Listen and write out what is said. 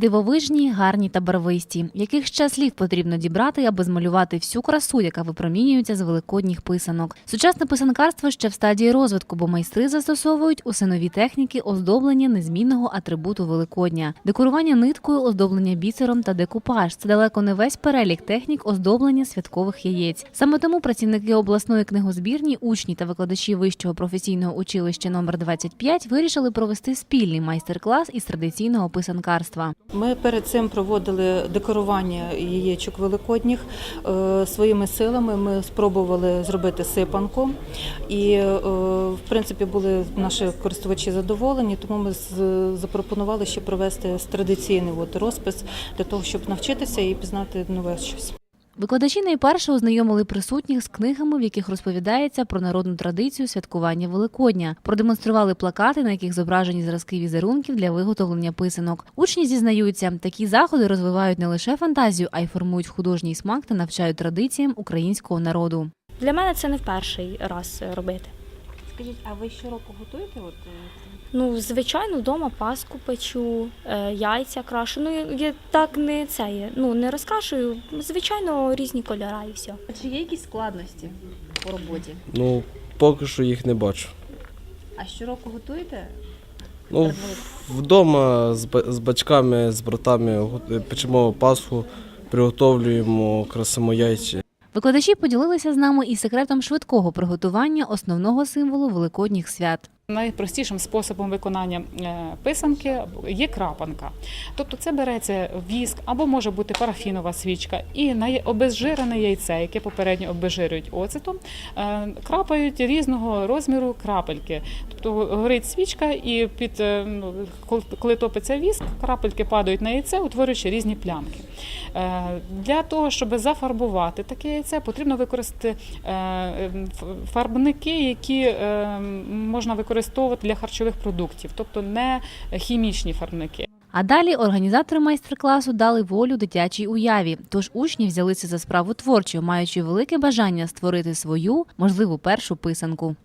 Дивовижні, гарні та барвисті. Яких ще слів потрібно дібрати, аби змалювати всю красу, яка випромінюється з великодніх писанок. Сучасне писанкарство ще в стадії розвитку, бо майстри застосовують усе нові техніки оздоблення незмінного атрибуту Великодня, декорування ниткою, оздоблення бісером та декупаж. Це далеко не весь перелік технік оздоблення святкових яєць. Саме тому працівники обласної книгозбірні, учні та викладачі вищого професійного училища номер 25 вирішили провести спільний майстер-клас із традиційного писанкарства. Ми перед цим проводили декорування яєчок великодніх Е, своїми силами. Ми спробували зробити сипанку, і е, в принципі були наші користувачі задоволені. Тому ми запропонували ще провести традиційний от розпис для того, щоб навчитися і пізнати нове щось. Викладачі найперше ознайомили присутніх з книгами, в яких розповідається про народну традицію святкування Великодня. Продемонстрували плакати, на яких зображені зразки візерунків для виготовлення писанок. Учні зізнаються, такі заходи розвивають не лише фантазію, а й формують художній смак та навчають традиціям українського народу. Для мене це не в перший раз робити. Скажіть, а ви щороку готуєте? От Ну, звичайно, вдома паску печу, е, яйця крашу. Ну, я- так не це є. Ну, не розкрашую. Звичайно, різні кольори і все. А Чи є якісь складності по роботі? Ну, поки що їх не бачу. А щороку готуєте? Ну, вдома з, ба- з батьками, з братами печемо пасху, приготовлюємо, красимо яйця. Викладачі поділилися з нами і секретом швидкого приготування основного символу великодніх свят. Найпростішим способом виконання е, писанки є крапанка. Тобто це береться віск або може бути парафінова свічка, і обезжирене яйце, яке попередньо обезжирюють оцетом, е, крапають різного розміру крапельки. Тобто горить свічка, і під е, ну, коли- топиться віск, крапельки падають на яйце, утворюючи різні плямки. Для того, щоб зафарбувати таке яйце, потрібно використати фарбники, які можна використовувати для харчових продуктів, тобто не хімічні фарбники. А далі організатори майстер-класу дали волю дитячій уяві. Тож учні взялися за справу творчо, маючи велике бажання створити свою, можливо, першу писанку.